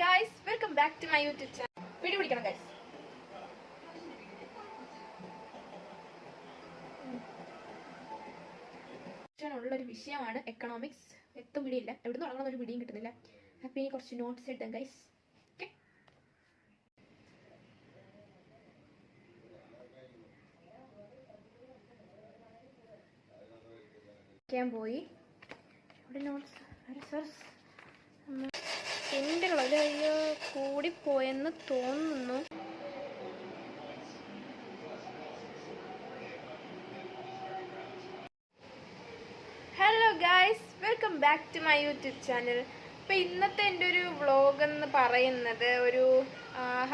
Guys welcome back to my YouTube channel പിടി പിടിക്കണം guys ഉള്ളൊരു വിഷയമാണ് എക്കണോമിക്സ് എത്തും പിടിയില്ല. എവിടെ തുടങ്ങണം ഒരു പിടിയും കിട്ടുന്നില്ല. അപ്പോൾ ഇനി കുറച്ച് നോട്ട്സ് ഇട്ടാം ഗൈസ് പോയി. ഇവിടെ നോട്ട്സ് കൂടിപ്പോയെന്ന് തോന്നുന്നു. Hello guys welcome back to my YouTube channel അപ്പോൾ ഇന്നത്തെ എന്റെ ഒരു വ്ളോഗ് എന്ന് പറയുന്നത് ഒരു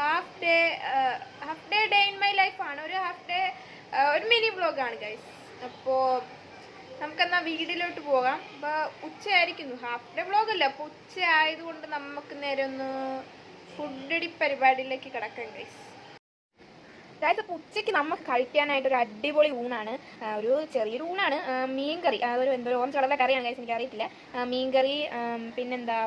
half day half day day in my life ആണ്. ഒരു ഹാഫ് ഡേ ഒരു മിനി വ്ളോഗാണ് ഗൈസ് അപ്പോ നമുക്കെന്നാ വീടിലോട്ട് പോകാം. അപ്പോൾ ഉച്ചയായിരിക്കുന്നു. ഹാഫ് ഡേ വ്ളോഗ് അല്ല. അപ്പോൾ ഉച്ച ആയതുകൊണ്ട് നമുക്ക് നേരെ ഒന്ന് ഫുഡടി പരിപാടിയിലേക്ക് കിടക്കാം ഗൈസ് അതായത് ഉച്ചയ്ക്ക് നമുക്ക് കഴിക്കാനായിട്ട് ഒരു അടിപൊളി ഊണാണ്. ആ, ഒരു ചെറിയൊരു ഊണാണ്. മീൻ മീൻകറി. അതൊരു എന്തോ ഓറഞ്ച് കളറിലെ കറിയാണ് ഗൈസ് എനിക്ക് അറിയത്തില്ല ആ, മീൻകറി ആം, പിന്നെന്താ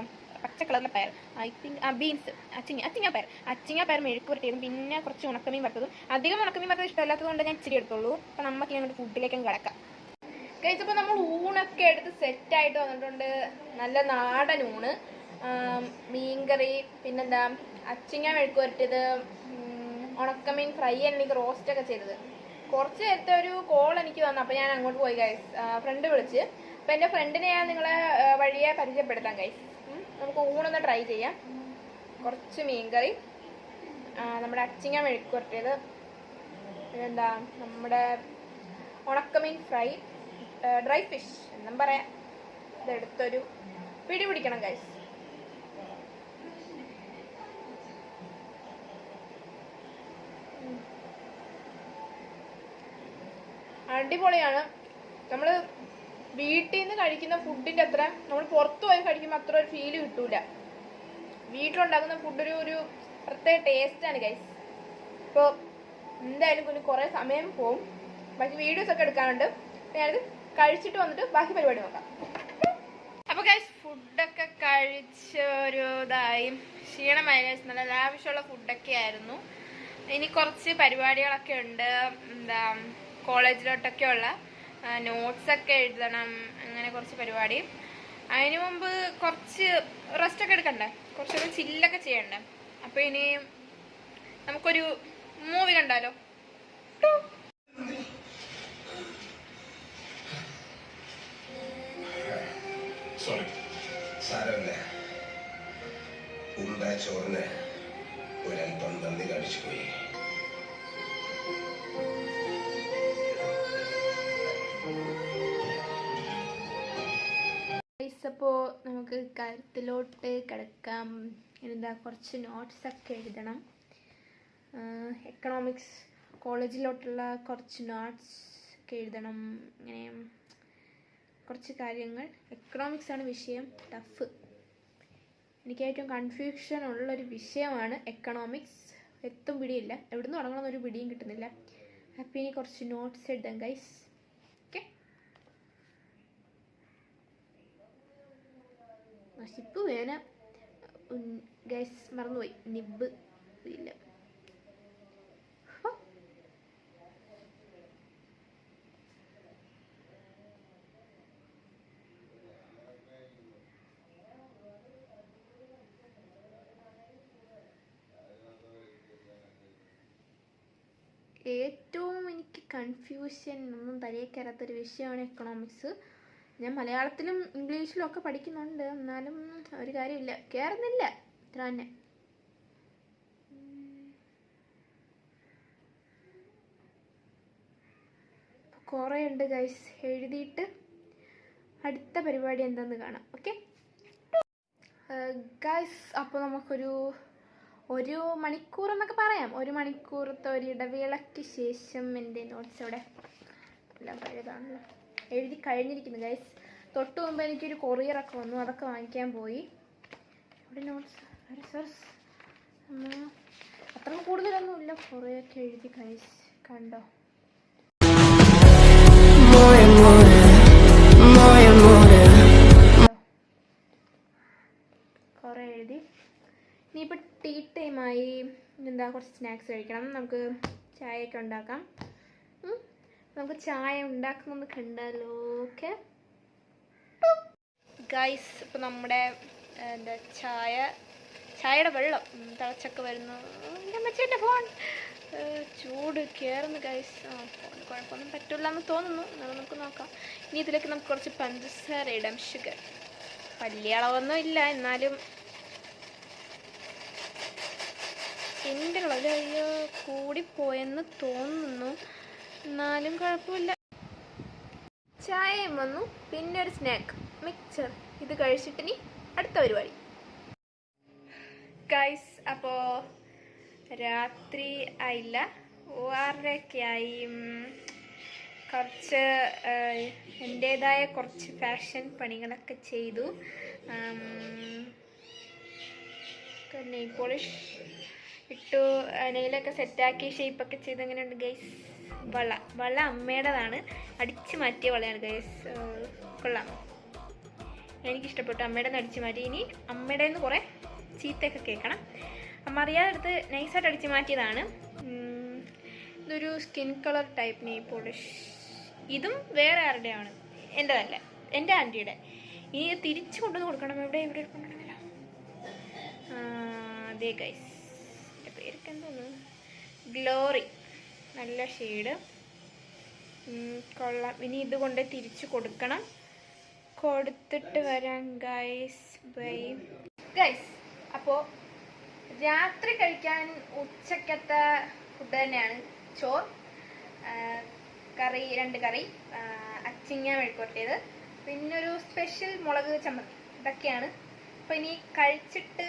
പച്ച കളറിലെ പയർ. ഐ തിങ്ക് ബീൻസ് അച്ചിങ്ങ അച്ചിങ്ങ പയർ. അച്ചിങ്ങ പയർ മെഴുക്ക് പുരട്ടിയതും പിന്നെ കുറച്ച് ഉണക്കമീൻ വറുത്തതും. അധികം ഉണക്കമീൻ വറുത്തത് ഇഷ്ടമല്ലാത്തത് കൊണ്ട് ഞാൻ ഇച്ചിരി എടുത്തുള്ളൂ. അപ്പോൾ നമുക്ക് ഞങ്ങളുടെ ഫുഡിലേക്കും കിടക്കാം. കഴിച്ച് ഇപ്പോൾ നമ്മൾ ഊണൊക്കെ എടുത്ത് സെറ്റായിട്ട് വന്നിട്ടുണ്ട്. നല്ല നാടൻ ഊണ്. ആം, മീൻകറി പിന്നെന്താ അച്ചിങ്ങ മെഴുക്ക് പുരട്ടിയത് ഉണക്കമീൻ ഫ്രൈ എനിക്ക് റോസ്റ്റ് ഒക്കെ ചെയ്തത്. കുറച്ച് നേരത്തെ ഒരു കോൾ എനിക്ക് തന്നു അപ്പോൾ ഞാൻ അങ്ങോട്ട് പോയി ഗൈസ് ഫ്രണ്ട് വിളിച്ച്. അപ്പോൾ എന്റെ ഫ്രണ്ടിനെ ഞാൻ നിങ്ങളെ വഴിയെ പരിചയപ്പെടുത്താം ഗൈസ് നമുക്ക് ഊണൊന്ന് ട്രൈ ചെയ്യാം. കുറച്ച് മീൻകറി നമ്മുടെ അച്ചിങ്ങ മെഴുക്ക് പുരട്ടിയത് പിന്നെന്താ നമ്മുടെ ഉണക്കമീൻ ഫ്രൈ ഡ്രൈ ഫിഷ് എന്നും പറയാം. ഇതെടുത്തൊരു പിടി പിടിക്കണം ഗൈസ് അടിപൊളിയാണ്. നമ്മൾ വീട്ടിൽ നിന്ന് കഴിക്കുന്ന ഫുഡിന്റെ അത്ര നമ്മൾ പുറത്തു പോയി കഴിക്കുമ്പോൾ അത്ര ഒരു ഫീൽ കിട്ടൂല. വീട്ടിലുണ്ടാക്കുന്ന ഫുഡ് ഒരു പ്രത്യേക ടേസ്റ്റാണ് ഗൈസ് ഇപ്പോൾ എന്തായാലും പിന്നെ കുറേ സമയം പോവും. ബാക്കി വീഡിയോസ് ഒക്കെ എടുക്കാനുണ്ട്. ഞാനത് കഴിച്ചിട്ട് വന്നിട്ട് ബാക്കി പരിപാടി നോക്കാം. അപ്പോൾ ഗൈസ് ഫുഡൊക്കെ കഴിച്ച ഒരു ഇതായി. ക്ഷീണമായി ഗൈസ് നല്ല ലാവിഷുള്ള ഫുഡൊക്കെ ആയിരുന്നു. ഇനി കുറച്ച് പരിപാടികളൊക്കെ ഉണ്ട്. എന്താ കോളേജിലോട്ടൊക്കെ ഉള്ള നോട്ട്സൊക്കെ എഴുതണം അങ്ങനെ കുറച്ച് പരിപാടി. അതിന് മുമ്പ് കുറച്ച് റെസ്റ്റ് ഒക്കെ എടുക്കണ്ടേ? കുറച്ചൊക്കെ ചില്ലൊക്കെ ചെയ്യണ്ടേ? അപ്പോൾ ഇനി നമുക്കൊരു മൂവി കണ്ടാലോ. സോറി സാരമില്ല. ഉണ്ടായ ചോറിന് കാര്യത്തിലോട്ട് കിടക്കാം. എന്താ കുറച്ച് നോട്ട്സ് ഒക്കെ എഴുതണം. എക്കണോമിക്സ് കോളേജിലോട്ടുള്ള കുറച്ച് നോട്ട്സ് ഒക്കെ എഴുതണം. ഇങ്ങനെ കുറച്ച് കാര്യങ്ങൾ. എക്കണോമിക്സ് ആണ് വിഷയം. ടഫ് എനിക്ക് ഏറ്റവും കൺഫ്യൂഷൻ ഉള്ളൊരു വിഷയമാണ് എക്കണോമിക്സ് എത്തും പിടിയില്ല. എവിടുന്ന് തുടങ്ങണമെന്നൊരു പിടിയും കിട്ടുന്നില്ല. അപ്പോൾ ഇനി കുറച്ച് നോട്ട്സ് എഴുതാം ഗൈസ് നശിപ്പ് വേന ഗൈസ് മറന്നുപോയി. നിബ് ഇല്ല. ഏറ്റവും എനിക്ക് കൺഫ്യൂഷൻ ഒന്നും തലയിൽ കയറാത്തൊരു വിഷയമാണ് എക്കണോമിക്സ് ഞാൻ മലയാളത്തിലും ഇംഗ്ലീഷിലും ഒക്കെ പഠിക്കുന്നുണ്ട്. എന്നാലും ഒരു കാര്യമില്ല. കയറുന്നില്ല ഇത്ര തന്നെ. കുറേ ഉണ്ട് ഗൈസ് എഴുതിയിട്ട് അടുത്ത പരിപാടി എന്താന്ന് കാണാം. ഓക്കെ ഗൈസ് അപ്പോൾ നമുക്കൊരു ഒരു മണിക്കൂർ എന്നൊക്കെ പറയാം. ഒരു മണിക്കൂറത്തെ ഒരു ഇടവേളയ്ക്ക് ശേഷം എന്റെ നോട്ട്സ് അവിടെ എല്ലാം പഴയതാണല്ലോ. എഴുതി കഴിഞ്ഞിരിക്കുന്നു. ഗൈസ് തൊട്ട് മുമ്പ് എനിക്കൊരു കൊറിയറൊക്കെ വന്നു. അതൊക്കെ വാങ്ങിക്കാൻ പോയി. ഇവിടെ നോട്ട്സ് അത്ര കൂടുതലൊന്നുമില്ല കുറേയൊക്കെ എഴുതി ഗൈസ് കണ്ടോ. കുറേ എഴുതി. ഇനിയിപ്പോൾ ടീ ടൈമായി എന്താ കുറച്ച് സ്നാക്സ് കഴിക്കണം. നമുക്ക് ചായയൊക്കെ ഉണ്ടാക്കാം. നമുക്ക് ചായ ഉണ്ടാക്കുന്നത് കണ്ടാലോ? ഓക്കെ ഗൈസ് ഇപ്പം നമ്മുടെ എന്താ ചായ ചായയുടെ വെള്ളം തിളച്ചൊക്കെ വരുന്നു. അമ്മച്ചേന്റെ മച്ചേന്റെ ഫോൺ ചൂട് കയറുന്നു ഗൈസ് ആ ഫോൺ കുഴപ്പമൊന്നും പറ്റില്ല എന്ന് തോന്നുന്നു. എന്നാലും നമുക്ക് നോക്കാം. ഇനി ഇതിലേക്ക് നമുക്ക് കുറച്ച് പഞ്ചസാര ഇടാം ഷുഗർ വലിയ അളവൊന്നും ഇല്ല എന്നാലും. എന്റെ അളവ് അയ്യോ കൂടിപ്പോയെന്ന് തോന്നുന്നു. എന്നാലും കുഴപ്പമില്ല. ചായയും വന്നു. പിന്നെ ഒരു സ്നാക്ക്. മിക്സർ ഇത് കഴിച്ചിട്ട് നീ അടുത്ത പരിപാടി. ഗൈസ് അപ്പോ രാത്രി ആയില്ല. ആറരയൊക്കെ ആയി കുറച്ച് എന്റേതായ കുറച്ച് ഫാഷൻ പണികളൊക്കെ ചെയ്തു. നെയ് പോളിഷ് ഇട്ടു നെയിലൊക്കെ സെറ്റാക്കി ഷേപ്പൊക്കെ ചെയ്ത് എങ്ങനെയുണ്ട് ഗൈസ് വള വള അമ്മയുടേതാണ്. അടിച്ചു മാറ്റിയ വളയാണ് ഗൈസ് കൊള്ളാം. എനിക്കിഷ്ടപ്പെട്ടു അമ്മയുടെ നിന്ന് അടിച്ചു മാറ്റി. ഇനി അമ്മയുടെ നിന്ന് കുറേ ചീത്തയൊക്കെ കേൾക്കണം. അമ്മ അറിയാതെ എടുത്ത് നൈസായിട്ട് അടിച്ചു മാറ്റിയതാണ്. ഇതൊരു skin colour type nail polish ഇതും വേറെ ആരുടെയാണ്? എന്റെതല്ല എന്റെ ആന്റിയുടെ ഇനി തിരിച്ചു കൊണ്ടുവന്ന് കൊടുക്കണം? എവിടെ എവിടെ കൊണ്ടുവന്നില്ല അതെ ഗൈസ് പേരൊക്കെ എന്തോന്ന് ഗ്ലോറി. നല്ല ഷെയ്ഡ്. കൊള്ളാം. ഇനി ഇതുകൊണ്ട് തിരിച്ചു കൊടുക്കണം. കൊടുത്തിട്ട് വരാം ഗൈസ് ബൈ ഗൈസ് അപ്പോൾ രാത്രി കഴിക്കാൻ ഉച്ചക്കത്തെ ഫുഡ് തന്നെയാണ്. ചോർ കറി രണ്ട് കറി അച്ചിങ്ങ മെഴുക്കുവരട്ടിയത്. പിന്നൊരു സ്പെഷ്യൽ മുളക് ചമ്മന്തി. ഇതൊക്കെയാണ്. അപ്പോൾ ഇനി കഴിച്ചിട്ട്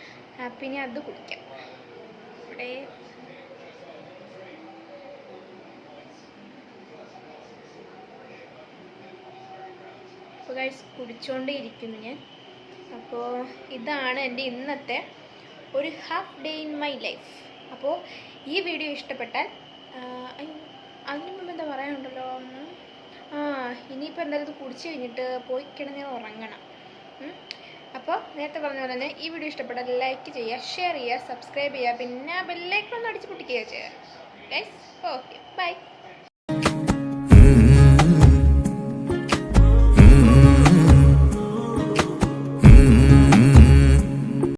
പിന്നെ അത് കുടിക്കാം. ഇവിടെ അപ്പോൾ കഴിച്ച് കുടിച്ചുകൊണ്ടേ ഇരിക്കുന്നു ഞാൻ. അപ്പോൾ ഇതാണ് എന്റെ ഇന്നത്തെ ഒരു half day in my life അപ്പോൾ ഈ വീഡിയോ ഇഷ്ടപ്പെട്ടാൽ അതിനു മുമ്പ് എന്താ പറയാനുണ്ടല്ലോ? ആ ഇനിയിപ്പോൾ എന്തായാലും ഇത് കുടിച്ച് കഴിഞ്ഞിട്ട് പോയി കിടന്ന് ഉറങ്ങണം. അപ്പോൾ നേരത്തെ പറഞ്ഞ പോലെ തന്നെ ഈ വീഡിയോ ഇഷ്ടപ്പെട്ടാൽ ലൈക്ക് ചെയ്യുക ഷെയർ ചെയ്യുക സബ്സ്ക്രൈബ് ചെയ്യുക പിന്നെ ബെല്ലൈക്കൺ ഒന്ന് അടിച്ച് പൊട്ടിക്കുക ചെയ്യുക. Okay bye